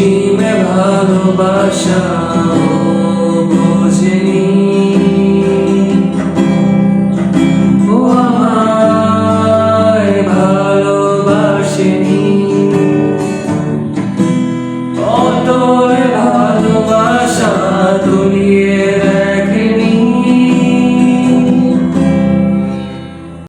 অসীমে ভালোবাসা।